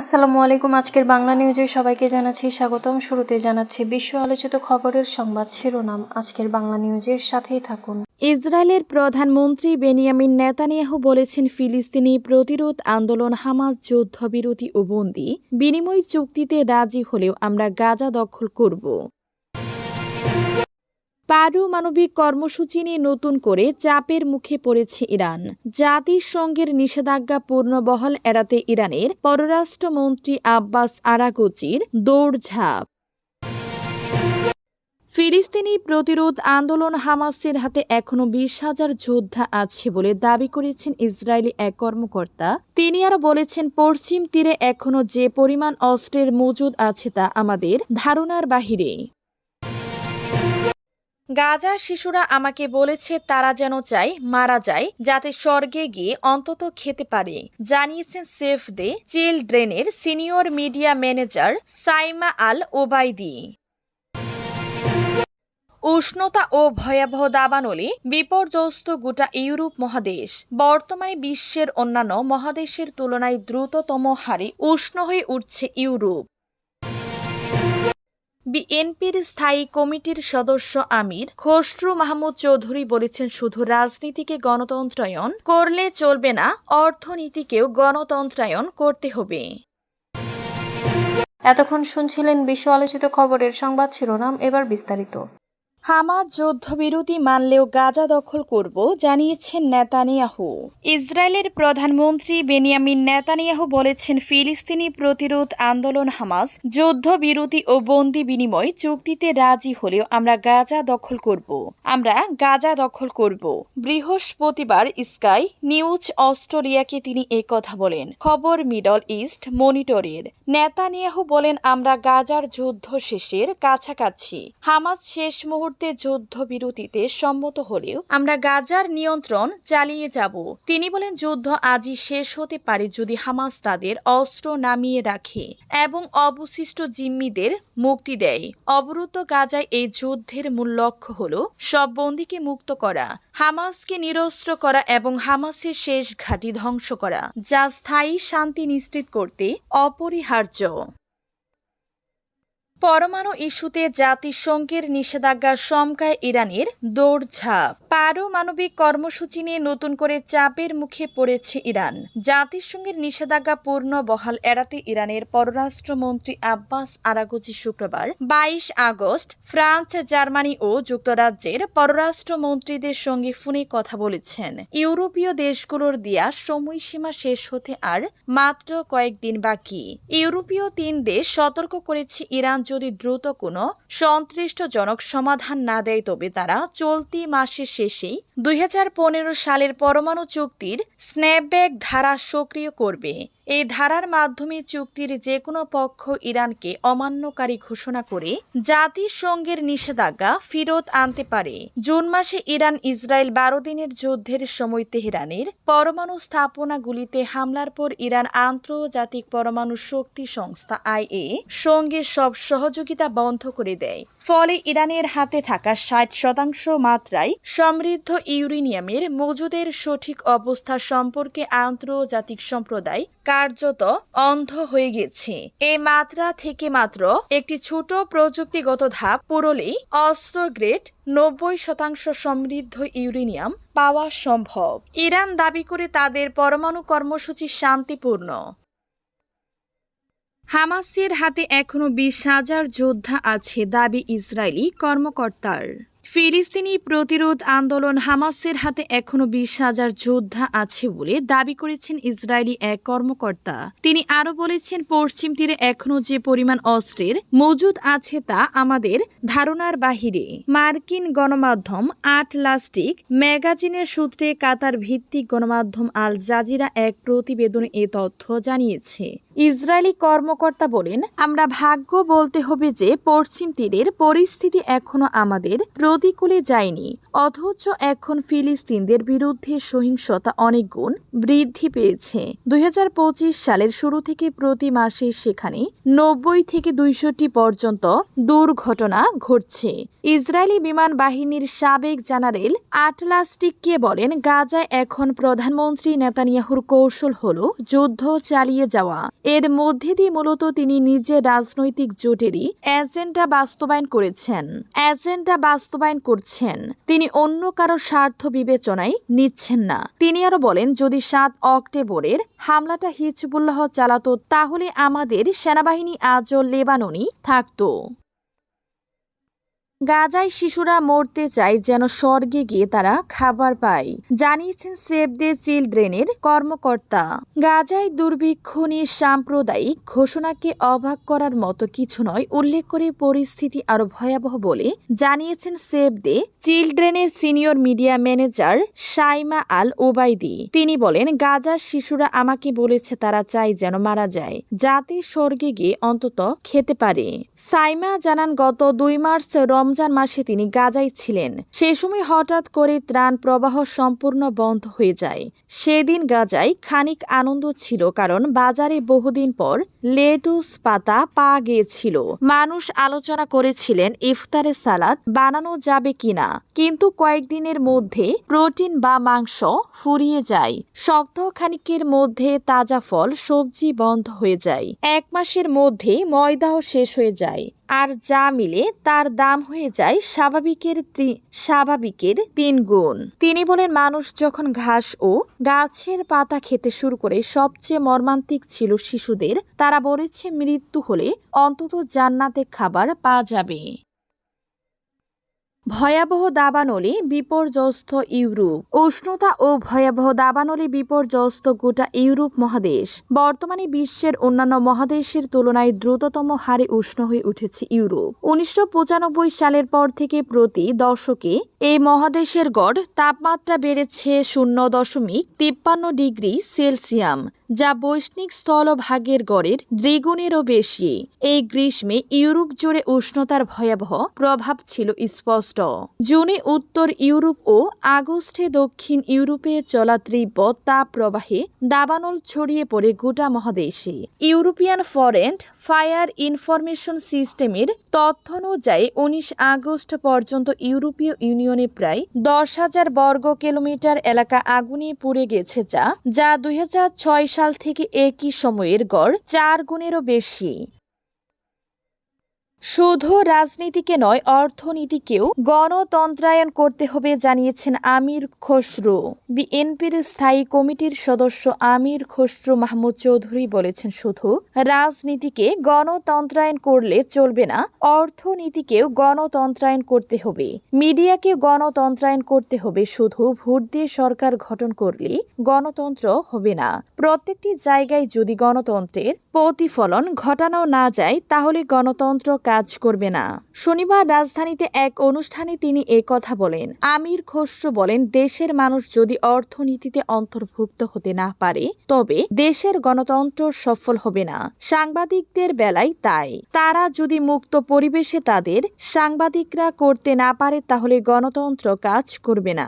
আসসালামু আলাইকুম, আজকের বাংলা নিউজে সবাইকে জানাচ্ছি স্বাগতম। শুরুতে জানাচ্ছি বিশ্ব আলোচিত খবরের সংবাদ শিরোনাম। আজকের বাংলা নিউজের সাথেই থাকুন। ইসরায়েলের প্রধানমন্ত্রী বেনিয়ামিন নেতানিয়াহু বলেছেন, ফিলিস্তিনি প্রতিরোধ আন্দোলন হামাস যুদ্ধবিরতি ও বন্দি। বিনিময় চুক্তিতে রাজি হলেও আমরা গাজা দখল করব। পারমাণবিক কর্মসূচি নিয়ে নতুন করে চাপের মুখে পড়েছে ইরান। জাতিসংঘের নিষেধাজ্ঞা পূর্ণবহল এড়াতে ইরানের পররাষ্ট্রমন্ত্রী আব্বাস আরাকোচির দৌড়ঝাঁপ। ফিলিস্তিনি প্রতিরোধ আন্দোলন হামাসের হাতে এখনও বিশ হাজার যোদ্ধা আছে বলে দাবি করেছেন ইসরায়েলি এক কর্মকর্তা। তিনি আরও বলেছেন, পশ্চিম তীরে এখনও যে পরিমাণ অস্ত্রের মজুদ আছে তা আমাদের ধারণার বাহিরে। গাজা শিশুরা আমাকে বলেছে, তারা যেন চায় মারা যায়, যাতে স্বর্গে গিয়ে অন্তত খেতে পারে। জানিয়েছেন save the চিলড্রেনের senior media manager Saima Al Obaidi উষ্ণতা ও ভয়াবহ দাবানলে বিপর্যস্ত গোটা ইউরোপ মহাদেশ। বর্তমানে বিশ্বের অন্যান্য মহাদেশের তুলনায় দ্রুততম হারে উষ্ণ হয়ে উঠছে ইউরোপ। বিএনপির স্থায়ী কমিটির সদস্য আমির, খসরু মাহমুদ চৌধুরী বলেছেন শুধু রাজনীতিকে গণতন্ত্রায়ন করলে চলবে না, অর্থনীতিকেও গণতন্ত্রায়ন করতে হবে। এতক্ষণ শুনছিলেন বিশ্ব আলোচিত খবরের সংবাদ শিরোনাম, এবার বিস্তারিত। হামাদ যুদ্ধবিরতি মানলেও গাজা দখল করব, জানিয়েছেন নেতানিয়াহু। ইসরায়েলের প্রধানমন্ত্রী বেনিয়ামিন নেতানিয়াহু বলেছেন, ফিলিস্তিনি প্রতিরোধ আন্দোলন হামাস যুদ্ধবিরতি ও বন্দি বিনিময় চুক্তিতে রাজি হলেও আমরা গাজা দখল করব। আমরা গাজা দখল করব। বৃহস্পতিবার স্কাই নিউজ অস্ট্রেলিয়াকে তিনি কথা বলেন। খবর মিডল ইস্ট মনিটরের। নেতানিয়াহু বলেন, আমরা গাজার যুদ্ধ শেষের কাছাকাছি। হামাস শেষ মুহূর্তে যুদ্ধবিরতিতে সম্মত হলেও আমরা গাজার নিয়ন্ত্রণ চালিয়ে যাব। তিনি বলেন, যুদ্ধ আজই শেষ হতে পারে যদি হামাস তাদের অস্ত্র নামিয়ে রাখে এবং অবশিষ্ট জিম্মিদের মুক্তি দেয়। অবরুদ্ধ গাজায় এই যুদ্ধের মূল লক্ষ্য হল সব বন্দীকে মুক্ত করা, হামাসকে নিরস্ত্র করা এবং হামাসের শেষ ঘাঁটি ধ্বংস করা, যা স্থায়ী শান্তি নিশ্চিত করতে অপরিহার্য। পরমাণু ইস্যুতে জাতিসংঘের নিষেধাজ্ঞার সমকায় ইরানের দৌড়ঝাঁপ। পারমাণবিক কর্মসূচি নিয়ে নতুন করে চাপের মুখে পড়েছে ইরান। জাতিসংঘের নিষেধাজ্ঞা পূর্ণ বহাল এড়াতে ইরানের পররাষ্ট্রমন্ত্রী আব্বাস আরাগুচি শুক্রবার বাইশ আগস্ট ফ্রান্স, জার্মানি ও যুক্তরাজ্যের পররাষ্ট্রমন্ত্রীদের সঙ্গে ফোনে কথা বলেছেন। ইউরোপীয় দেশগুলোর দেয়া সময়সীমা শেষ হতে আর মাত্র কয়েকদিন বাকি। ইউরোপীয় তিন দেশ সতর্ক করেছে ইরান যদি দ্রুত কোনো সন্ত্রিষ্টজনক সমাধান না দেয়, তবে তারা চলতি মাসের শেষেই দুই হাজার পনেরো সালের পরমাণু চুক্তির স্ন্যাপব্যাক ধারা সক্রিয় করবে। এই ধারার মাধ্যমে চুক্তির যে কোনো পক্ষ ইরানকে অমান্যকারী ঘোষণা করে জাতিসংঘের নিষেধাজ্ঞা ফেরত আনতে পারে। জুন মাসে ইরান ইসরায়েল বারো দিনের যুদ্ধের সময় তেহরানের পরমাণু স্থাপনাগুলিতে হামলার পর ইরান আন্তর্জাতিক পরমাণু শক্তি সংস্থা আইএ সঙ্গে সব সহযোগিতা বন্ধ করে দেয়। ফলে ইরানের হাতে থাকা ষাট শতাংশ মাত্রায় সমৃদ্ধ ইউরেনিয়ামের মজুদের সঠিক অবস্থা সম্পর্কে আন্তর্জাতিক সম্প্রদায় কার্যত অন্ধ হয়ে গেছে। এই মাত্রা থেকে মাত্র একটি ছোট প্রযুক্তিগত ধাপ পুরলেই অস্ত্র গ্রেড নব্বই শতাংশ সমৃদ্ধ ইউরেনিয়াম পাওয়া সম্ভব। ইরান দাবি করে তাদের পরমাণু কর্মসূচি শান্তিপূর্ণ। হামাসের হাতে এখনও বিশ হাজার যোদ্ধা আছে, দাবি ইসরায়েলি কর্মকর্তার। ফিলিস্তিনি প্রতিরোধ আন্দোলন হামাসের হাতে এখনও বিশ হাজার যোদ্ধা আছে বলে দাবি করেছেন ইসরায়েলি এক কর্মকর্তা। তিনি আরও বলেছেন, পশ্চিম তীরে এখনও যে পরিমাণ অস্ত্রের মজুদ আছে তা আমাদের ধারণার বাহিরে। মার্কিন গণমাধ্যম আটলাস্টিক ম্যাগাজিনের সূত্রে কাতার ভিত্তিক গণমাধ্যম আল জাজিরা এক প্রতিবেদনে এ তথ্য জানিয়েছে। ইসরায়েলি কর্মকর্তা বলেন, আমরা ভাগ্য বলতে হবে যে পশ্চিম তীরের পরিস্থিতি এখনও আমাদের প্রতিকূলে যায়নি। অথচ এখন ফিলিস্তিনদের বিরুদ্ধে সহিংসতা অনেক গুণ বৃদ্ধি পেয়েছে। দুই হাজার পঁচিশ সালের শুরু থেকে প্রতি মাসে সেখানে নব্বই থেকে দুইশোটি পর্যন্ত দুর্ঘটনা ঘটছে। ইসরায়েলি বিমান বাহিনীর সাবেক জেনারেল আটলাস্টিককে বলেন, গাজায় এখন প্রধানমন্ত্রী নেতানিয়াহুর কৌশল হল যুদ্ধ চালিয়ে যাওয়া। এর মধ্যে দিয়ে মূলত তিনি নিজের রাজনৈতিক জোটেরই এজেন্ডা বাস্তবায়ন করেছেন। এজেন্ডা বাস্তবায়ন করছেন। তিনি অন্য কারও স্বার্থ বিবেচনায় নিচ্ছেন না। তিনি আরও বলেন, যদি সাত অক্টোবরের হামলাটা হিজবুল্লাহ চালাতো, তাহলে আমাদের সেনাবাহিনী আজও লেবাননই থাকতো। গাজায় শিশুরা মরতে চায় যেন স্বর্গে গিয়ে তারা খাবার পায়, জানিয়েছেন সেভ দ্য চিলড্রেনের কর্মকর্তা। গাজায় দুর্ভিক্ষ নিয়ে সাম্প্রদায়িক ঘোষণাকে অবাক করার মতো কিছু নয়, উল্লেখ করে পরিস্থিতি আরও ভয়াবহ বলে জানিয়েছেন save the চিলড্রেনের senior media manager Saima Al Obaidi তিনি বলেন, গাজার শিশুরা আমাকে বলেছে তারা চায় যেন মারা যায়, যাতে স্বর্গে গিয়ে অন্তত খেতে পারে। সাইমা জানান, গত দুই মার্চ রমজান মাসে তিনি গাজায় ছিলেন। সে সময় হঠাৎ করে ত্রাণ প্রবাহ সম্পূর্ণ বন্ধ হয়ে যায়। সেদিন গাজায় খানিক আনন্দ ছিল কারণ বাজারে বহুদিন পর লেটুস পাতা পাওয়া গিয়েছিল। মানুষ আলোচনা করেছিলেন ইফতারে সালাদ বানানো যাবে কিনা। কিন্তু কয়েকদিনের মধ্যে প্রোটিন বা মাংস ফুরিয়ে যায়। সপ্তাহ খানিকের মধ্যে তাজা ফল, সবজি বন্ধ হয়ে যায়। এক মাসের মধ্যে ময়দাও শেষ হয়ে যায়। আর যা মিলে তার দাম হয়ে যায় স্বাভাবিকের স্বাভাবিকের তিন গুণ। তিনি বলেন, মানুষ যখন ঘাস ও গাছের পাতা খেতে শুরু করে, সবচেয়ে মর্মান্তিক ছিল শিশুদের, তারা বলেছে মৃত্যু হলে অন্তত জান্নাতে খাবার পাওয়া যাবে। ভয়াবহ দাবানলে বিপর্যস্ত ইউরোপ। উষ্ণতা ও ভয়াবহ দাবানলে বিপর্যস্ত গোটা ইউরোপ মহাদেশ। বর্তমানে বিশ্বের অন্যান্য মহাদেশের তুলনায় দ্রুততম হারে উষ্ণ হয়ে উঠেছে ইউরোপ। উনিশশো পঁচানব্বই সালের পর থেকে প্রতি দশকে এই মহাদেশের গড় তাপমাত্রা বেড়েছে শূন্য দশমিক তিপ্পান্ন ডিগ্রি সেলসিয়াম। যা বৈশ্বিক স্থলভাগের গড়ের দ্বিগুণেরও বেশি। এই গ্রীষ্মে ইউরোপ জুড়ে উষ্ণতার ভয়াবহ প্রভাব ছিল স্পষ্ট। জুনে উত্তর ইউরোপ ও আগস্টে দক্ষিণ ইউরোপে চলা তীব্র তাপ প্রবাহে দাবানল ছড়িয়ে পড়ে গোটা মহাদেশে। ইউরোপিয়ান ফরেন্ট ফায়ার ইনফরমেশন সিস্টেমের তথ্য অনুযায়ী উনিশ আগস্ট পর্যন্ত ইউরোপীয় ইউনিয়নে প্রায় দশ হাজার বর্গ কিলোমিটার এলাকা আগুনে পুড়ে গেছে যা যা দুই হাজার ছয় সাল থেকে একই সময়ের গড় চার গুণেরও বেশি। শুধু রাজনীতিকে নয়, অর্থনীতিকেও গণতন্ত্রায়ন করতে হবে, জানিয়েছেন আমির খসরু। বিএনপির স্থায়ী কমিটির সদস্য আমির খসরু মাহমুদ চৌধুরী বলেছেন, শুধু রাজনীতিকে গণতন্ত্রায়ন করলে চলবে না, অর্থনীতিকেও গণতন্ত্রায়ন করতে হবে। মিডিয়াকে গণতন্ত্রায়ন করতে হবে, শুধু ভোট দিয়ে সরকার গঠন করলে গণতন্ত্র হবে না। প্রত্যেকটি জায়গায় যদি গণতন্ত্রের প্রতিফলন ঘটানো না যায়, তাহলে গণতন্ত্র কাজ করবে না। শনিবার রাজধানীতে এক অনুষ্ঠানে তিনি এ কথা বলেন। আমির খসরু বলেন, দেশের মানুষ যদি অর্থনীতিতে অন্তর্ভুক্ত হতে না পারে, তবে দেশের গণতন্ত্র সফল হবে না। সাংবাদিকদের বেলায় তাই। তারা যদি মুক্ত পরিবেশে তাদের সাংবাদিকরা করতে না পারে, তাহলে গণতন্ত্র কাজ করবে না।